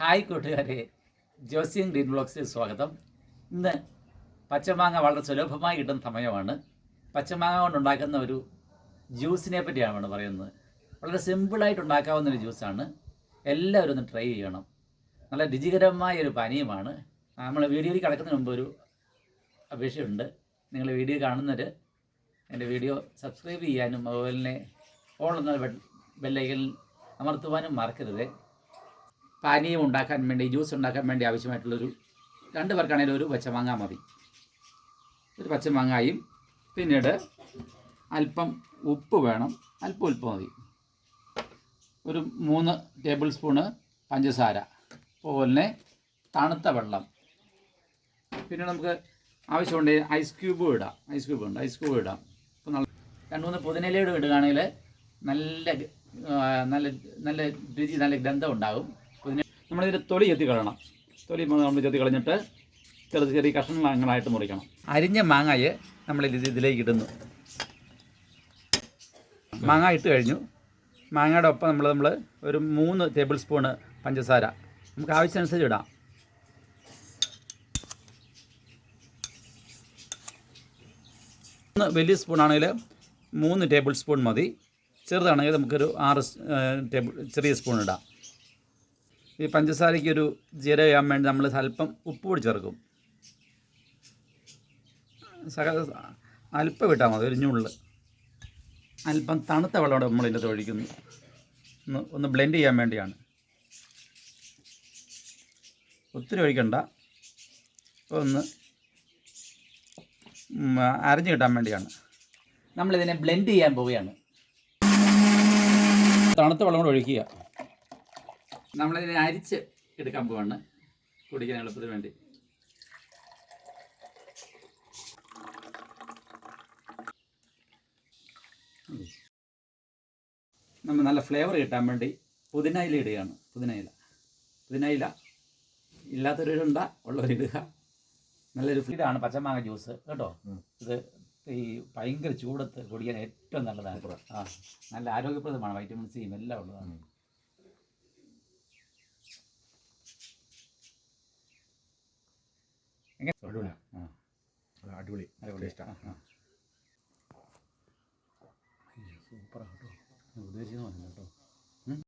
Hi കൂട്ടുകാരെ ജോസിയൻ green ബ്ലോക്സിൽ സ്വാഗതം. ഇന്ന് പച്ചമാങ്ങ വളരെ സുലഭമായി കിട്ടുന്ന സമയമാണ്. പച്ചമാങ്ങ കൊണ്ടുണ്ടാക്കുന്ന ഒരു ജ്യൂസിനെ പറ്റിയാണ് പറയുന്നത്. വളരെ സിമ്പിളായിട്ട് ഉണ്ടാക്കാവുന്ന ഒരു ജ്യൂസാണ്. എല്ലാവരും ഒന്ന് ട്രൈ ചെയ്യണം. നല്ല രുചികരമായ ഒരു പാനീയമാണ്. നമ്മൾ വീഡിയോയിൽ കിടക്കുന്നതിന് മുമ്പ് ഒരു അപേക്ഷയുണ്ട്. നിങ്ങൾ വീഡിയോ കാണുന്നവർ എന്റെ വീഡിയോ സബ്സ്ക്രൈബ് ചെയ്യാനും അതുപോലെ തന്നെ ഓൾ എന്ന ബെല്ലൈക്കൽ അമർത്തുവാനും മറക്കരുത്. പാനീയം ഉണ്ടാക്കാൻ വേണ്ടി ജ്യൂസ് ഉണ്ടാക്കാൻ വേണ്ടി ആവശ്യമായിട്ടുള്ളൊരു രണ്ട് പേർക്കാണെങ്കിലും ഒരു പച്ചമാങ്ങ മതി. ഒരു പച്ചമാങ്ങായും പിന്നീട് അല്പം ഉപ്പ് വേണം. അല്പം ഉപ്പ് മതി. ഒരു മൂന്ന് ടേബിൾ സ്പൂണ് പഞ്ചസാര. അതുപോലെ തണുത്ത വെള്ളം. പിന്നെ നമുക്ക് ആവശ്യമുണ്ട് ഐസ് ക്യൂബ് ഇടാം. ഐസ് ക്യൂബ് ഉണ്ട്. ഐസ് ക്യൂബ് ഇടാം. അപ്പോൾ നല്ല രണ്ട് മൂന്ന് പുതിനയിലയുടെ ഇടുകയാണെങ്കിൽ നല്ല നല്ല നല്ല രുചി നല്ല ഗന്ധം ഉണ്ടാകും. നമ്മളിതിന്റെ തൊലി ചെത്തി കളയണം. തൊലി നമ്മൾ ചെത്തി കളഞ്ഞിട്ട് ചെറിയ ചെറിയ കഷ്ണങ്ങളായിട്ട് മുറിക്കണം. അരിഞ്ഞ മാങ്ങയെ നമ്മൾ ഇതിലേക്ക് ഇടുന്നു. മാങ്ങ ഇട്ട് കഴിഞ്ഞു. മാങ്ങയുടെ ഒപ്പം നമ്മൾ നമ്മൾ ഒരു മൂന്ന് ടേബിൾ സ്പൂണ് പഞ്ചസാര. നമുക്ക് ആവശ്യമനുസരിച്ച് ഇടാം. മൂന്ന് വലിയ സ്പൂണാണെങ്കിൽ മൂന്ന് ടേബിൾ സ്പൂൺ മതി. ചെറുതാണെങ്കിൽ നമുക്കൊരു ആറ് ടേബിൾ ചെറിയ സ്പൂൺ ഇടാം. ഈ പഞ്ചസാരയ്ക്ക് ഒരു ജീര ചെയ്യാൻ വേണ്ടി നമ്മൾ അല്പം ഉപ്പ് കൂടി ചേർക്കും. സക അല്പം ഇട്ടാൽ മതി ഒരു അല്പം തണുത്ത വെള്ളം നമ്മൾ ഇതിന്റെ ഒഴിക്കുന്നു. ഒന്ന് ഒന്ന് ബ്ലെൻഡ് ചെയ്യാൻ വേണ്ടിയാണ്. ഒത്തിരി ഒഴിക്കണ്ട. ഒന്ന് അരഞ്ഞു കിട്ടാൻ വേണ്ടിയാണ്. നമ്മളിതിനെ ബ്ലെൻഡ് ചെയ്യാൻ പോവുകയാണ്. തണുത്ത വെള്ളം കൂടെ ഒഴിക്കുക. നമ്മളിതിനെ അരിച്ച് എടുക്കാൻ പോവാണ്. കുടിക്കാൻ എളുപ്പത്തിന് വേണ്ടി. നമ്മൾ നല്ല ഫ്ലേവർ കിട്ടാൻ വേണ്ടി പുതിനയില ഇടുകയാണ്. പുതിനയില. പുതിനയില ഇല്ലാത്തൊരു ഇല ഇല്ലാത്തവരിടണ്ട ഉള്ളവരിടുക നല്ലൊരു ഇതാണ് പച്ചമാങ്ങ ജ്യൂസ് കേട്ടോ? ഇത് ഈ ഭയങ്കര ചൂടത്ത് കുടിക്കാൻ ഏറ്റവും നല്ലതാണ്. ആ നല്ല ആരോഗ്യപ്രദമാണ്. വൈറ്റമിൻ സിയും എല്ലാം ഉള്ളതാണ്. എങ്ങനെ? അടിപൊളി. അടിപൊളി. ആ. സൂപ്പറാണ് കേട്ടോ ഉദ്ദേശിക്കുന്ന പോലെ കേട്ടോ.